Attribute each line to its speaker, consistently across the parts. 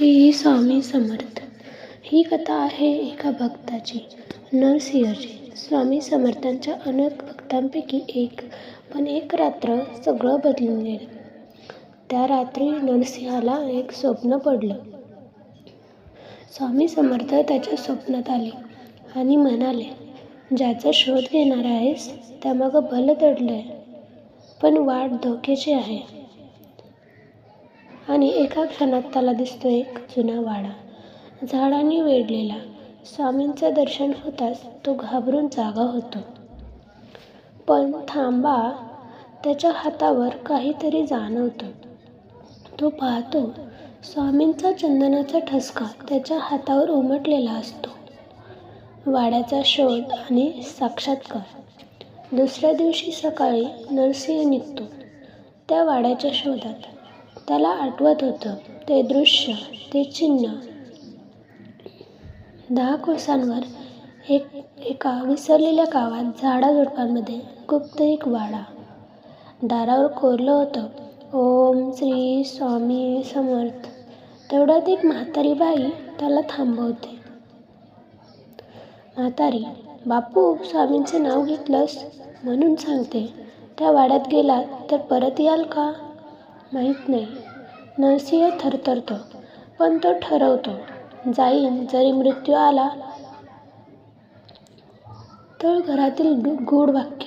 Speaker 1: श्री स्वामी समर्थ. ही कथा आहे एका भक्ताची नरसिंहची. स्वामी समर्थांच्या अनेक भक्तांपैकी एक पण एक रात्र सगळं बदलून गेलं. त्या रात्री नरसिंहाला एक स्वप्न पडलं. स्वामी समर्थ त्याच्या स्वप्नात आले आणि म्हणाले ज्याचा शोध घेणार आहेस त्यामागं भलं आहे पण वाट धोक्याची आहे. आणि एका क्षणात त्याला दिसतो एक जुना वाडा. झाडांनी वेढलेला. स्वामींचं दर्शन होताच तो घाबरून जागा होतो. पण थांबा त्याच्या हातावर काहीतरी जाणवतं. तो पाहतो स्वामींचा चंदनाचा ठसका त्याच्या हातावर उमटलेला असतो. वाड्याचा शोध आणि साक्षात्कार. दुसऱ्या दिवशी सकाळी नरसिंह निघतो. त्या वाड्याच्या शोधात त्याला आठवत होतं. ते दृश्य ते चिन्ह. दहा कोसांवर एक एका विसरलेल्या गावात झाडाझुडपांमध्ये गुप्त एक वाडा. दारावर कोरलं होतं. ओम श्री स्वामी समर्थ. तेवढ्यात एक म्हातारी बाई त्याला थांबवते. म्हातारी बापू स्वामींचं नाव घेतलंस? म्हणून सांगते. त्या वाड्यात गेलात तर परत याल का? माहीत नाही. नरसिंह थरथरतो पण तो ठरवतो जाईन जरी मृत्यू आला तर घरातील गूढ वाक्य.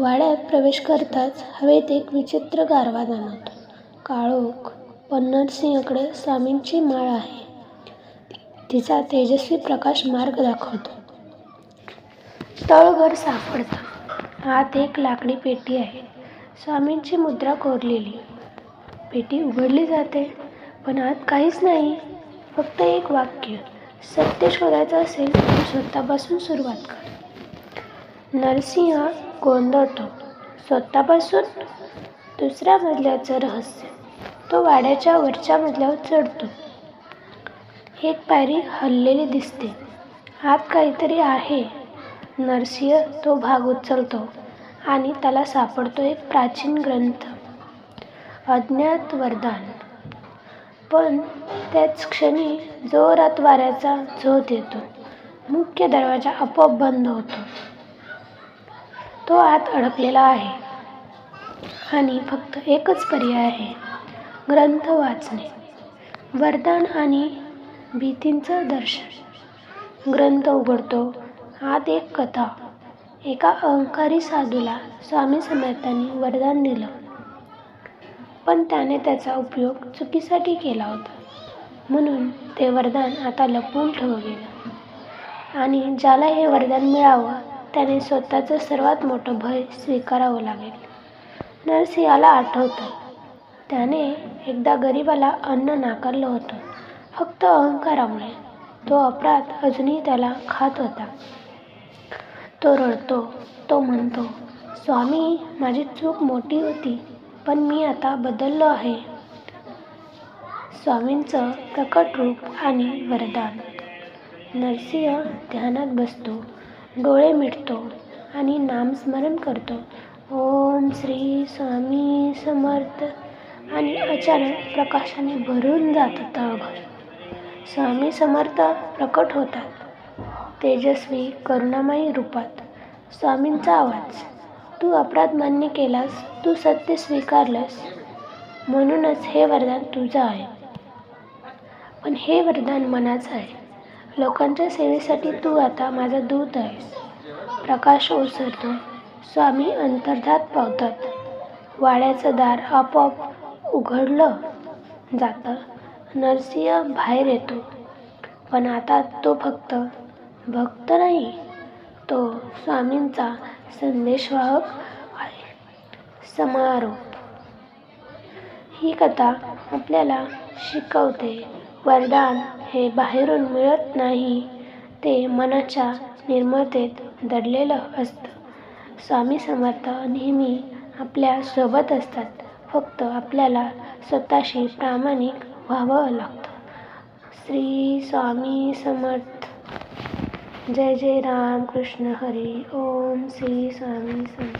Speaker 1: वाड्यात प्रवेश करताच हवेत एक विचित्र गारवा जाणवतो काळोख पण नरसिंहकडे स्वामींची माळ आहे. तिचा तेजस्वी प्रकाश मार्ग दाखवतो. तळघर सापडतं. आत एक लाकडी पेटी आहे. स्वामींची मुद्रा कोरलेली. पेटी उघडली जाते पण आत काहीच नाही. फक्त एक वाक्य सत्य शोधायचं असेल तर स्वतःपासून सुरुवात कर. नरसिंह गोंधळतो. स्वतःपासून? दुसऱ्या मजल्याचं रहस्य. तो वाड्याच्या वरच्या मजल्यावर चढतो. एक पायरी हललेली दिसते. आत काहीतरी आहे. नरसिंह तो भाग उचलतो आणि त्याला सापडतो एक प्राचीन ग्रंथ. अज्ञात वरदान. पण त्याच क्षणी जोरात वाऱ्याचा झोत येतो. मुख्य दरवाजा आपोआप बंद होतो. तो आत अडकलेला आहे. आणि फक्त एकच पर्याय आहे ग्रंथ वाचणे. वरदान आणि भीतींचं दर्शन. ग्रंथ उघडतो. आत एक कथा. एका अहंकारी साधूला स्वामी समर्थांनी वरदान दिलं. पण त्याने त्याचा उपयोग चुकीसाठी केला होता. म्हणून ते वरदान आता लपवून ठेवलं गेलं आणि ज्याला हे वरदान मिळावं त्याने स्वतःचं सर्वात मोठं भय स्वीकारावं लागेल. नरसिंहाला आठवतं. त्याने एकदा गरिबाला अन्न नाकारलं होतं. फक्त अहंकारामुळे. तो अपराध अजूनही त्याला खात होता. तो रडतो तो म्हणतो स्वामी माझी चूक मोठी होती. पण मी आता बदललो आहे. स्वामींचं प्रकट रूप आणि वरदान. नरसिंह ध्यानात बसतो डोळे मिटतो आणि नामस्मरण करतो. ओम श्री स्वामी समर्थ. आणि अचानक प्रकाशाने भरून जातं तळघर स्वामी समर्थ प्रकट होतात. तेजस्वी करुणामयी रूपात. स्वामींचा आवाज. तू अपराध मान्य केलास तू सत्य स्वीकारलंस. म्हणूनच हे वरदान तुझं आहे. पण हे वरदान मनाचं आहे. लोकांच्या सेवेसाठी तू आता माझा दूत आहेस. प्रकाश ओसरतो. स्वामी अंतर्धात पावतात. वाड्याचं दार आपोआप उघडलं जातं. नरसिंह बाहेर येतो. पण आता तो फक्त भक्त नाही. तो स्वामींचा संदेशवाहक आहे. समारोप. ही कथा आपल्याला शिकवते. वरदान हे बाहेरून मिळत नाही. ते मनाच्या निर्मतेत दडलेलं असतं. स्वामी समर्थ नेहमी आपल्यासोबत असतात. फक्त आपल्याला स्वतःशी प्रामाणिक व्हावं लागतं. श्री स्वामी समर्थ. जय जय राम कृष्ण हरी ओम श्री स्वामी स्वामी